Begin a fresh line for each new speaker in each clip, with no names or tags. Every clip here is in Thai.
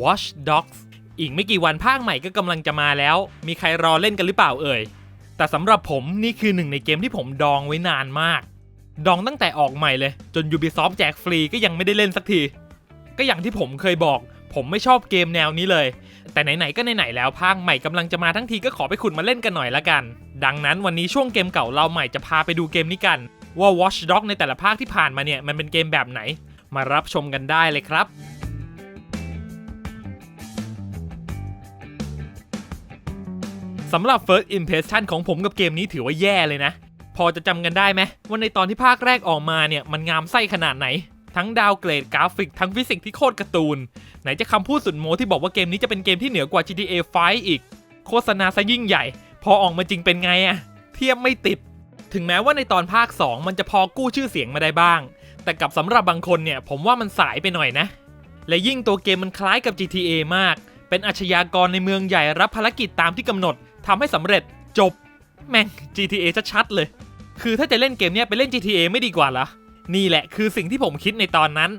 Watch Dogs อีกไม่กี่วันภาคใหม่ก็กำลังจะมาแล้ว มีใครรอเล่นกันหรือเปล่าเอ่ย แต่สำหรับผมนี่คือหนึ่งในเกมที่ผมดองไว้นานมาก ดองตั้งแต่ออกใหม่เลย จน Ubisoft แจกฟรีก็ยังไม่ได้เล่นสักที ก็อย่างที่ผมเคยบอก ผมไม่ชอบเกมแนวนี้เลย แต่ไหนๆก็ไหนๆแล้วภาคใหม่กำลังจะมาทั้งทีก็ขอไปขุดมาเล่นกันหน่อยละกัน ดังนั้นวันนี้ช่วงเกมเก่าเราใหม่จะพาไปดูเกมนี้กัน ว่า Watch Dogs ในแต่ละภาคที่ผ่านมาเนี่ยมันเป็นเกมแบบไหน มารับชมกันได้เลยครับ สำหรับ First Impression ของผมกับเกมนี้ถือว่าแย่เลยนะ พอจะจำกันได้ไหมว่าในตอนที่ภาคแรกออกมาเนี่ยมันงามไส้ขนาดไหน ทั้งดาวเกรดกราฟิกทั้งฟิสิกส์ที่โคตรการ์ตูน ไหนจะคำพูดสุดโมที่บอกว่าเกมนี้จะเป็นเกมที่เหนือกว่า GTA 5 อีก โฆษณาซะยิ่งใหญ่ พอออกมาจริงเป็นไงอะเทียบไม่ติด ถึงแม้ว่าในตอนภาค 2 มันจะพอกู้ชื่อเสียงมาได้บ้าง แต่กับสำหรับบางคนเนี่ยผมว่ามันสายไปหน่อยนะ และยิ่งตัวเกมมันคล้ายกับ GTA มาก เป็นอาชญากรในเมืองใหญ่รับภารกิจตามที่กำหนด ทำให้สำเร็จจบแม่ง GTA ชัดๆเลย คือถ้าจะเล่นเกมเนี้ยไปเล่น GTA ไม่ดีกว่าเหรอ นี่แหละคือสิ่งที่ผมคิดในตอนนั้น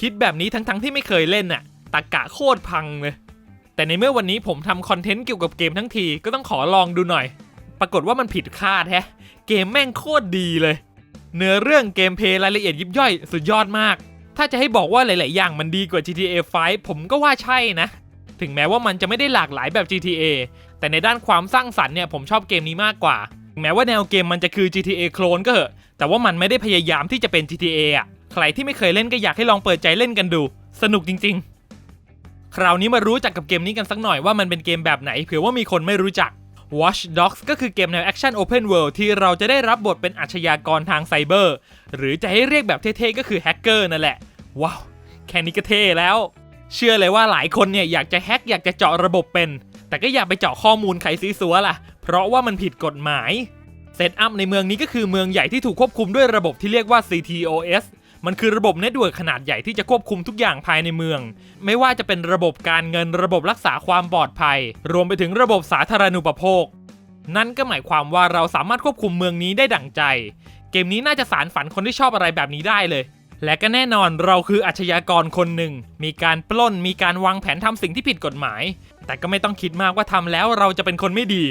คิดแบบนี้ทั้งๆที่ไม่เคยเล่นน่ะตากะโคตรพังเลย แต่ในเมื่อวันนี้ผมทำคอนเทนต์เกี่ยวกับเกมทั้งทีก็ต้องขอลองดูหน่อย ปรากฏว่ามันผิดคาดแฮะ เกมแม่งโคตรดีเลย เนื้อเรื่องเกมเพลย์รายละเอียดยิบย่อยสุดยอดมาก ถ้าจะให้บอกว่าหลาย ๆ อย่างมันดีกว่า GTA 5 ผมก็ว่าใช่นะ ถึงแม้ว่ามันจะไม่ได้หลากหลายแบบ GTA แต่ในด้านความสร้างสรรค์เนี่ยผมชอบเกมนี้มากกว่า แม้ว่าแนวเกมมันจะคือ GTA โคลนก็เหอะ แต่ว่ามันไม่ได้พยายามที่จะเป็น GTA อะ ใครที่ไม่เคยเล่นก็อยากให้ลองเปิดใจเล่นกันดู สนุกจริง ๆ คราวนี้มารู้จักกับเกมนี้กันสักหน่อยว่ามันเป็นเกมแบบไหนเผื่อว่ามีคนไม่รู้จัก Watch Dogs ก็คือเกมแนวแอคชั่น Open World ที่เราจะได้รับบทเป็นอาชญากรทางไซเบอร์ หรือจะให้เรียกแบบเท่ๆก็คือแฮกเกอร์นั่นแหละ ว้าว แค่นี้ก็เท่แล้ว เชื่อเลยว่าหลายคนเนี่ยอยากจะแฮกอยากจะเจาะระบบเป็น แต่ก็อย่าไปเจาะข้อมูลใครซีซัวล่ะ เพราะว่ามันผิดกฎหมายเซตอัพในเมืองนี้ก็คือเมืองใหญ่ที่ถูกควบคุมด้วยระบบที่เรียกว่า CTOS มันคือระบบเน็ตเวิร์กขนาดใหญ่ที่จะควบคุมทุกอย่างภายในเมือง ไม่ว่าจะเป็นระบบการเงินระบบรักษาความปลอดภัย รวมไปถึงระบบสาธารณูปโภค นั่นก็หมายความว่าเราสามารถควบคุมเมืองนี้ได้ดั่งใจ เกมนี้น่าจะสารฝันคนที่ชอบอะไรแบบนี้ได้เลย และก็แน่นอนเราคืออาชญากรคนหนึ่ง มีการปล้นมีการวางแผนทำสิ่งที่ผิดกฎหมาย แต่ก็ไม่ต้องคิดมากว่าทำแล้วเราจะเป็นคนไม่ดี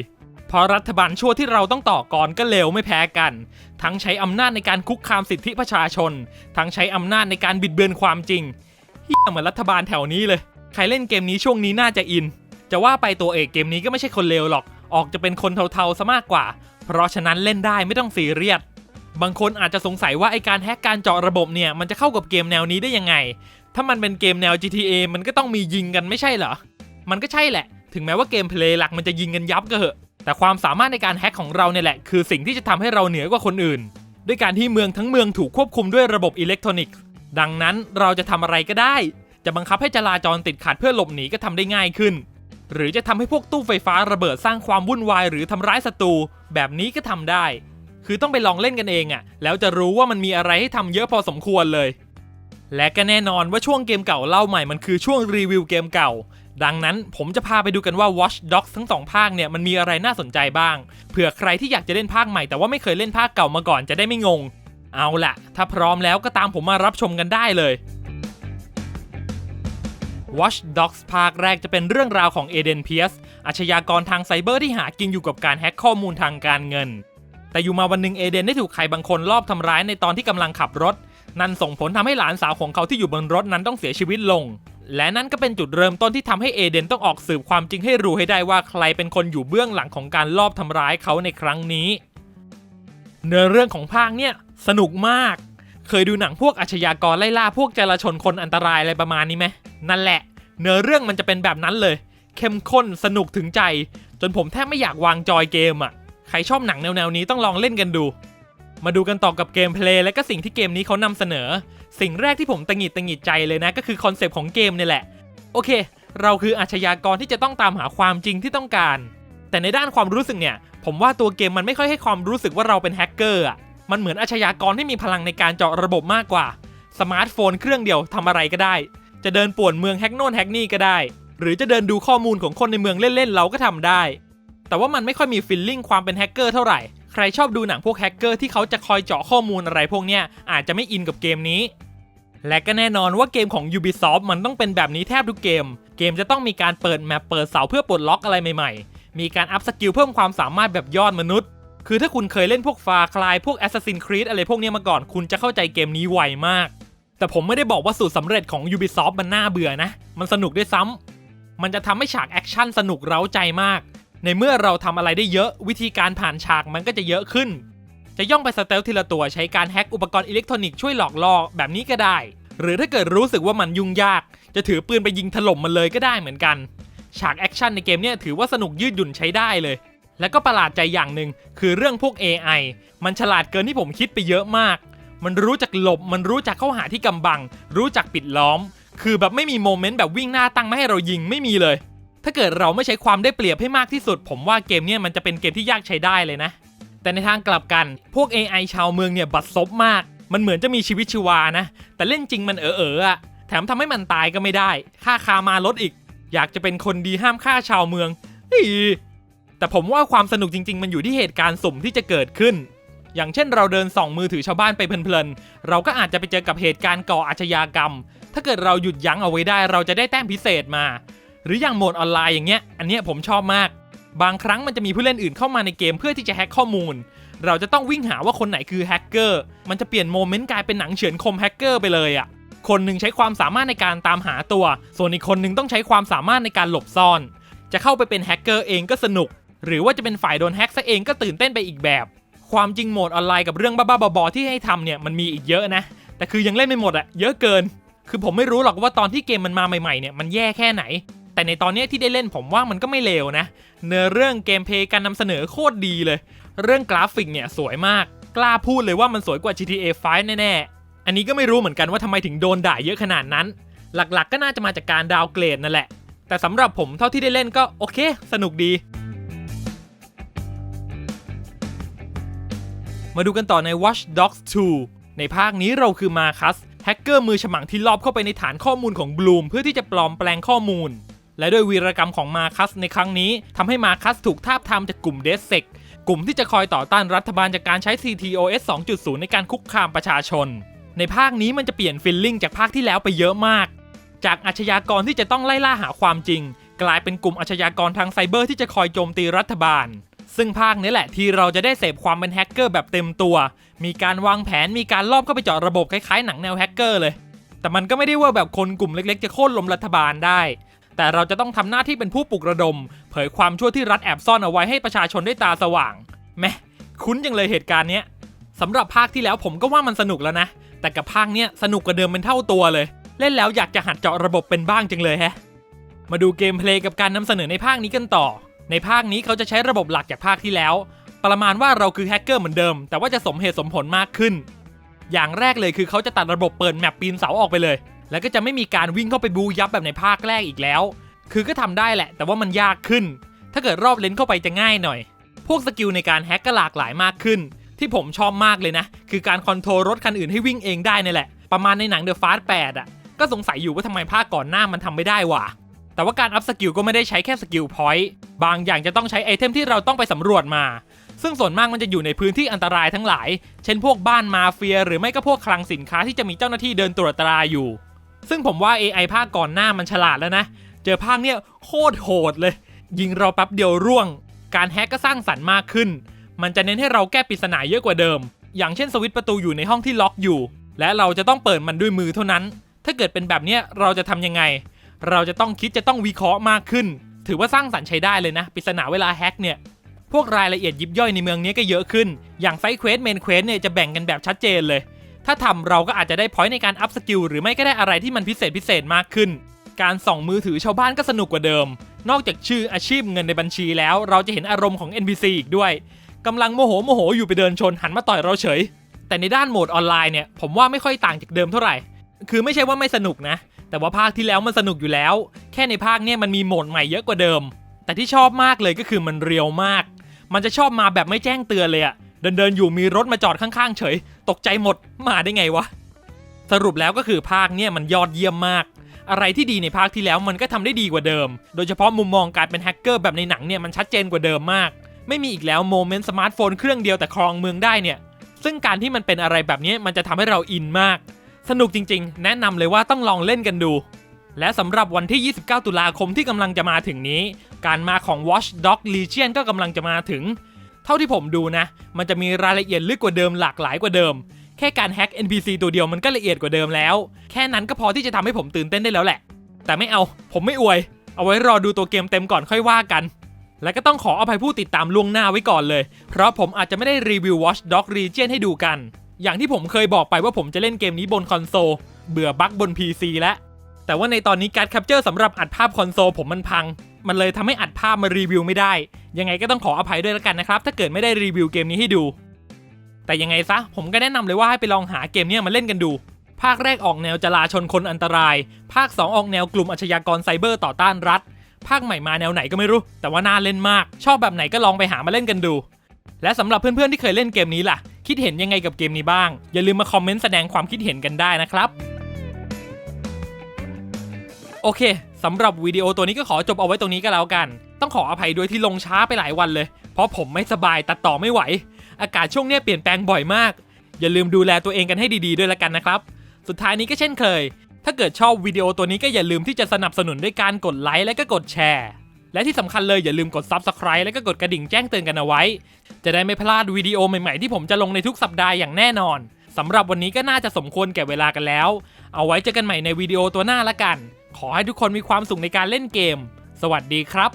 เพราะรัฐบาลชั่วที่เราต้องต่อกรก็เลวไม่แพ้กัน ทั้งใช้อำนาจในการคุกคามสิทธิประชาชน ทั้งใช้อำนาจในการบิดเบือนความจริงเฮียเหมือนรัฐบาลแถวนี้เลย ใครเล่นเกมนี้ช่วงนี้น่าจะอิน จะว่าไปตัวเอกเกมนี้ก็ไม่ใช่คนเลวหรอก ออกจะเป็นคนเทาๆซะมากกว่า เพราะฉะนั้นเล่นได้ไม่ต้องซีเรียสบางคนอาจจะสงสัยว่าไอการแฮกการเจาะระบบเนี่ยมันจะเข้ากับเกมแนวนี้ได้ยังไง ถ้ามันเป็นเกมแนว GTA มันก็ต้องมียิงกันไม่ใช่เหรอ มันก็ใช่แหละ ถึงแม้ว่าเกมเพลย์หลักมันจะยิงกันยับก็เหอะ แต่ความสามารถในการแฮ็กของเราเนี่ยแหละ คือสิ่งที่จะทำให้เราเหนือกว่าคนอื่น ด้วยการที่เมืองทั้งเมืองถูกควบคุมด้วยระบบอิเล็กทรอนิกส์ ดังนั้นเราจะทำอะไรก็ได้ จะบังคับให้จราจรติดขัดเพื่อหลบหนีก็ทำได้ง่ายขึ้น หรือจะทำให้พวกตู้ไฟฟ้าระเบิดสร้างความวุ่นวายหรือทำร้ายศัตรูแบบนี้ก็ทำได้ คือต้องไปลองเล่นกันเองอะ่ะ แล้วจะรู้ว่ามันมีอะไรให้ทำเยอะพอสมควรเลยและก็แน่นอนว่าช่วงเกมเก่าเล่าใหม่มันคือช่วงรีวิวเกมเก่า ดังนั้นผมจะพาไปดูกันว่า Watch Dogs ทั้งสองภาคเนี่ยมันมีอะไรน่าสนใจบ้าง เผื่อใครที่อยากจะเล่นภาคใหม่แต่ว่าไม่เคยเล่นภาคเก่ามาก่อนจะได้ไม่งง เอาละถ้าพร้อมแล้วก็ตามผมมารับชมกันได้เลย Watch Dogs ภาคแรกจะเป็นเรื่องราวของเอเดนเพียสอาชญากรทางไซเบอร์ที่หากินอยู่กับการแฮ็กข้อมูลทางการเงิน แต่อยู่มาวันหนึ่งเอเดนได้ถูกใครบางคนลอบทำร้ายในตอนที่กำลังขับรถ นั่นส่งผลทำให้หลานสาวของเขาที่อยู่บนรถนั้นต้องเสียชีวิตลง และนั่นก็เป็นจุดเริ่มต้นที่ทำให้เอเดนต้องออกสืบความจริงให้รู้ให้ได้ว่าใครเป็นคนอยู่เบื้องหลังของการลอบทำร้ายเขาในครั้งนี้ เนื้อเรื่องของภาคเนี่ยสนุกมาก เคยดูหนังพวกอาชญากรไล่ล่าพวกจราชนคนอันตรายอะไรประมาณนี้ไหมนั่นแหละ เนื้อเรื่องมันจะเป็นแบบนั้นเลย เข้มข้นสนุกถึงใจ จนผมแทบไม่อยากวางจอยเกมอะใครชอบหนังแนวๆนี้ต้องลองเล่นกันดู มาดูกันต่อกับเกมเพลย์และก็สิ่งที่เกมนี้เขานำเสนอ สิ่งแรกที่ผมตังหิดตังหิดใจเลยนะก็คือคอนเซปต์ของเกมเนี่ยแหละ โอเค เราคืออาชญากรที่จะต้องตามหาความจริงที่ต้องการ แต่ในด้านความรู้สึกเนี่ย ผมว่าตัวเกมมันไม่ค่อยให้ความรู้สึกว่าเราเป็นแฮกเกอร์อะมันเหมือนอาชญากรที่มีพลังในการเจาะระบบมากกว่า สมาร์ทโฟนเครื่องเดียวทำอะไรก็ได้ จะเดินป่วนเมืองแฮกโน่นแฮกนี่ก็ได้ หรือจะเดินดูข้อมูลของคนในเมืองเล่นๆเราก็ทำได้ แต่ว่ามันไม่ค่อยมีฟิลลิ่งความเป็นแฮกเกอร์เท่าไหร่ ใครชอบดูหนังพวกแฮกเกอร์ที่เขาจะคอยเจาะข้อมูลอะไรพวกเนี้ยอาจจะไม่อินกับเกมนี้ และก็แน่นอนว่าเกมของ Ubisoft มันต้องเป็นแบบนี้แทบทุกเกม เกมจะต้องมีการเปิดแมปเปิดเสาเพื่อปลดล็อกอะไรใหม่ๆ มีการอัพสกิลเพิ่มความสามารถแบบยอดมนุษย์ คือถ้าคุณเคยเล่นพวกฟาคลายพวก Assassin's Creed อะไรพวกเนี้ยมาก่อนคุณจะเข้าใจเกมนี้ไวมาก แต่ผมไม่ได้บอกว่าสูตรสำเร็จของ Ubisoft มันน่าเบื่อนะ มันสนุกด้วยซ้ำมันจะทำให้ฉากแอคชั่นสนุกเร้าใจมาก ในเมื่อเราทำอะไรได้เยอะวิธีการผ่านฉากมันก็จะเยอะขึ้น จะย่องไปสเตลทีละตัวใช้การแฮ็กอุปกรณ์อิเล็กทรอนิกส์ช่วยหลอกล่อแบบนี้ก็ได้ หรือถ้าเกิดรู้สึกว่ามันยุ่งยาก จะถือปืนไปยิงถล่มมันเลยก็ได้เหมือนกัน ฉากแอคชั่นในเกมเนี่ยถือว่าสนุกยืดหยุ่นใช้ได้เลย แล้วก็ประหลาดใจอย่างหนึ่งคือเรื่องพวก AI มันฉลาดเกินที่ผมคิดไปเยอะมาก มันรู้จักหลบ มันรู้จักเข้าหาที่กำบัง รู้จักปิดล้อม คือแบบไม่มีโมเมนต์แบบวิ่งหน้าตั้งไม่ให้เรายิงไม่มีเลย ถ้าเกิดเราไม่ใช้ความได้เปรียบให้มากที่สุด ผมว่าเกมเนี่ยมันจะเป็นเกมที่ยากใช้ได้เลยนะ แต่ในทางกลับกันพวก AI ชาวเมืองเนี่ยบัดซบมาก มันเหมือนจะมีชีวิตชีวานะ แต่เล่นจริงมันเออเอออะแถมทำให้มันตายก็ไม่ได้ ค่าคามาลดอีก อยากจะเป็นคนดีห้ามฆ่าชาวเมืองอีแต่ผมว่าความสนุกจริง ๆ มันอยู่ที่เหตุการณ์สุ่มที่จะเกิดขึ้น อย่างเช่นเราเดินส่องมือถือชาวบ้านไปเพลินๆ เราก็อาจจะไปเจอกับเหตุการณ์ก่ออาชญากรรม ถ้าเกิดเราหยุดยั้งเอาไว้ได้เราจะได้แต้มพิเศษมา หรืออย่างโหมดออนไลน์อย่างเงี้ย อันเนี้ยผมชอบมาก บางครั้งมันจะมีผู้เล่นอื่นเข้ามาในเกมเพื่อที่จะแฮ็กข้อมูล เราจะต้องวิ่งหาว่าคนไหนคือแฮกเกอร์ มันจะเปลี่ยนโมเมนต์กลายเป็นหนังเฉือนคมแฮกเกอร์ไปเลยอะ่ะ คนหนึ่งใช้ความสามารถในการตามหาตัว ส่วนอีกคนหนึ่งต้องใช้ความสามารถในการหลบซ่อน จะเข้าไปเป็นแฮกเกอร์เองก็สนุก หรือว่าจะเป็นฝ่ายโดนแฮกซะเองก็ตื่นเต้นไปอีกแบบ ความจริงโหมดออนไลน์กับเรื่องบ้าๆบอๆที่ให้ทำเนี่ยมันมีอีกเยอะนะ แต่คือยังเล่นไม่หมดอะเยอะเกิน คือผมไม่รู้หรอกว่าตอนที่เกมมันมาใหม่ๆเนี่ยมันแย่แค่ไหน แต่ในตอนนี้ที่ได้เล่นผมว่ามันก็ไม่เลวนะ เนื้อเรื่องเกมเพลย์การนำเสนอโคตรดีเลย เรื่องกราฟิกเนี่ยสวยมาก กล้าพูดเลยว่ามันสวยกว่า GTA 5 แน่ๆ อันนี้ก็ไม่รู้เหมือนกันว่าทำไมถึงโดนด่าเยอะขนาดนั้น หลักๆ ก็น่าจะมาจากการดาวเกรดนั่นแหละ แต่สำหรับผมเท่าที่ได้เล่นก็โอเค สนุกดี มาดูกันต่อใน Watch Dogs 2 ในภาคนี้เราคือมาคัสแฮกเกอร์มือฉมังที่ลอบเข้าไปในฐานข้อมูลของบลูมเพื่อที่จะปลอมแปลงข้อมูล และด้วยวีรกรรมของมาคัสในครั้งนี้ทำให้มาคัสถูกทาบทามจากกลุ่มเดสเซกกลุ่มที่จะคอยต่อต้านรัฐบาลจากการใช้ CTOS 2.0 ในการคุกคามประชาชน ในภาคนี้มันจะเปลี่ยนฟิลลิ่งจากภาคที่แล้วไปเยอะมาก จากอาชญากรที่จะต้องไล่ล่าหาความจริง กลายเป็นกลุ่มอาชญากรทางไซเบอร์ที่จะคอยโจมตีรัฐบาล ซึ่งภาคนี้แหละที่เราจะได้เสพความเป็นแฮกเกอร์แบบเต็มตัว มีการวางแผน มีการลอบเข้าไปเจาะระบบคล้ายๆหนังแนวแฮกเกอร์เลย แต่มันก็ไม่ได้ว่าแบบคนกลุ่มเล็กๆ จะโค่นล้มรัฐบาลได้ แต่เราจะต้องทำหน้าที่เป็นผู้ปลุกระดม เผยความชั่วที่รัฐแอบซ่อนเอาไว้ให้ประชาชนได้ตาสว่างแมคุ้นจังเลยเหตุการณ์เนี้ยสำหรับภาคที่แล้วผมก็ว่ามันสนุกแล้วนะ แต่กับภาคเนี้ยสนุกกว่าเดิมเป็นเท่าตัวเลย เล่นแล้วอยากจะหัดเจาะระบบเป็นบ้างจังเลยแฮะ มาดูเกมเพลย์กับการนำเสนอในภาคนี้กันต่อ ในภาคนี้เขาจะใช้ระบบหลักจากภาคที่แล้ว ประมาณว่าเราคือแฮกเกอร์เหมือนเดิม แต่ว่าจะสมเหตุสมผลมากขึ้น อย่างแรกเลยคือเขาจะตัดระบบเปิดแมปปีนเสาออกไปเลย แล้วก็จะไม่มีการวิ่งเข้าไปบูยับแบบในภาคแรกอีกแล้ว คือก็ทำได้แหละ แต่ว่ามันยากขึ้น ถ้าเกิดรอบเลนเข้าไปจะง่ายหน่อย พวกสกิลในการแฮกก็หลากหลายมากขึ้น ที่ผมชอบมากเลยนะ คือการคอนโทรลรถคันอื่นให้วิ่งเองได้นี่แหละ ประมาณในหนัง The Fast 8อะ ก็สงสัยอยู่ว่าทำไมภาคก่อนหน้ามันทำไม่ได้วะแต่ว่าการอัพสกิลก็ไม่ได้ใช้แค่สกิลพอยต์ บางอย่างจะต้องใช้ไอเทมที่เราต้องไปสำรวจมา ซึ่งส่วนมากมันจะอยู่ในพื้นที่อันตรายทั้งหลาย เช่นพวกบ้านมาเฟีย หรือไม่ก็พวกคลังสินค้าที่จะมีเจ้าหน้าที่เดินตรวจตราอยู่ ซึ่งผมว่า AI ภาคก่อนหน้ามันฉลาดแล้วนะ เจอภาคเนี้ยโคตรโหดเลย ยิงเราแป๊บเดียวร่วง การแฮกก็สร้างสรรค์มากขึ้น มันจะเน้นให้เราแก้ปริศนาเยอะกว่าเดิม อย่างเช่นสวิตช์ประตูอยู่ในห้องที่ล็อกอยู่ และเราจะต้องเปิดมันด้วยมือเท่านั้น ถ้าเกิดเป็นแบบเนี้ยเราจะทำยังไง เราจะต้องคิดจะต้องวิเคราะห์มากขึ้น ถือว่าสร้างสรรค์ใช้ได้เลยนะปริศนาเวลาแฮกเนี่ยพวกรายละเอียดยิบย่อยในเมืองนี้ก็เยอะขึ้น อย่างไซเควสเมนเควสเนี่ยจะแบ่งกันแบบชัดเจนเลย ถ้าทำเราก็อาจจะได้พอยต์ในการอัพสกิลหรือไม่ก็ได้อะไรที่มันพิเศษพิเศษมากขึ้น การส่องมือถือชาวบ้านก็สนุกกว่าเดิม นอกจากชื่ออาชีพเงินในบัญชีแล้ว เราจะเห็นอารมณ์ของ NPC อีกด้วยกำลังโมโหโมโหอยู่ไปเดินชนหันมาต่อยเราเฉย แต่ในด้านโหมดออนไลน์เนี่ยผมว่าไม่ค่อยต่างจากเดิมเท่าไหร่ คือไม่ใช่ว่าไม่สนุกนะ แต่ว่าภาคที่แล้วมันสนุกอยู่แล้ว แค่ในภาคเนี่ยมันมีโหมดใหม่เยอะกว่าเดิม แต่ที่ชอบมากเลยก็คือมันเรียวมาก มันจะชอบมาแบบไม่แจ้งเตือนเลยอะ เดินเดินอยู่มีรถมาจอดข้างๆ เฉย ตกใจหมดมาได้ไงวะ สรุปแล้วก็คือภาคเนี่ยมันยอดเยี่ยมมาก อะไรที่ดีในภาคที่แล้วมันก็ทำได้ดีกว่าเดิม โดยเฉพาะมุมมองการเป็นแฮกเกอร์แบบในหนังเนี่ยมันชัดเจนกว่าเดิมมาก ไม่มีอีกแล้วโมเมนต์สมาร์ทโฟนเครื่องเดียวแต่ครองเมืองได้เนี่ย ซึ่งการที่มันเป็นอะไรแบบนี้มันจะทำให้เราอินมาก สนุกจริง ๆ แนะนำเลยว่าต้องลองเล่นกันดูและสำหรับวันที่ 29 ตุลาคมที่กำลังจะมาถึงนี้ การมาของ Watch Dog Legion ก็กำลังจะมาถึง เท่าที่ผมดูนะ มันจะมีรายละเอียดลึกกว่าเดิมหลากหลายกว่าเดิม แค่การแฮ็ก NPC ตัวเดียวมันก็ละเอียดกว่าเดิมแล้ว แค่นั้นก็พอที่จะทำให้ผมตื่นเต้นได้แล้วแหละ แต่ไม่เอา ผมไม่อวย เอาไว้รอดูตัวเกมเต็มก่อนค่อยว่ากัน และก็ต้องขออภัยผู้ติดตามล่วงหน้าไว้ก่อนเลย เพราะผมอาจจะไม่ได้รีวิว Watch Dog Legion ให้ดูกัน อย่างที่ผมเคยบอกไปว่าผมจะเล่นเกมนี้บนคอนโซล เบื่อบั๊กบน PC แล้วแต่ว่าในตอนนี้การ์ดแคปเจอร์สำหรับอัดภาพคอนโซลผมมันพัง มันเลยทำให้อัดภาพมารีวิวไม่ได้ ยังไงก็ต้องขออภัยด้วยแล้วกันนะครับ ถ้าเกิดไม่ได้รีวิวเกมนี้ให้ดู แต่ยังไงซะ ผมก็แนะนำเลยว่าให้ไปลองหาเกมนี้มาเล่นกันดู ภาคแรกออกแนวจลาชนคนอันตราย ภาค 2 ออกแนวกลุ่มอาชญากรไซเบอร์ต่อต้านรัฐ ภาคใหม่มาแนวไหนก็ไม่รู้ แต่ว่าน่าเล่นมาก ชอบแบบไหนก็ลองไปหามาเล่นกันดู และสำหรับเพื่อนๆที่เคยเล่นเกมนี้ล่ะ คิดเห็นยังไงกับเกมนี้บ้าง อย่าลืมมาคอมเมนต์แสดงความคิดเห็นกันได้นะครับ โอเค สำหรับวิดีโอตัวนี้ก็ขอจบเอาไว้ตรงนี้ก็แล้วกัน ต้องขออภัยด้วยที่ลงช้าไปหลายวันเลย เพราะผมไม่สบายตัดต่อไม่ไหว อากาศช่วงนี้เปลี่ยนแปลงบ่อยมาก อย่าลืมดูแลตัวเองกันให้ดีๆด้วยละกันนะครับ สุดท้ายนี้ก็เช่นเคย ถ้าเกิดชอบวิดีโอตัวนี้ก็อย่าลืมที่จะสนับสนุนด้วยการกดไลค์และก็กดแชร์ และที่สำคัญเลยอย่าลืมกด Subscribe และก็กดกระดิ่งแจ้งเตือนกันเอาไว้ จะได้ไม่พลาดวิดีโอใหม่ๆที่ผมจะลงในทุกสัปดาห์อย่างแน่นอนสำหรับวันนี้ก็น่าจะสมควรแก่เวลากันแล้ว เอาไว้เจอกันใหม่ในวิดีโอตัวหน้าละกัน ขอให้ทุกคนมีความสุขในการเล่นเกม สวัสดีครับ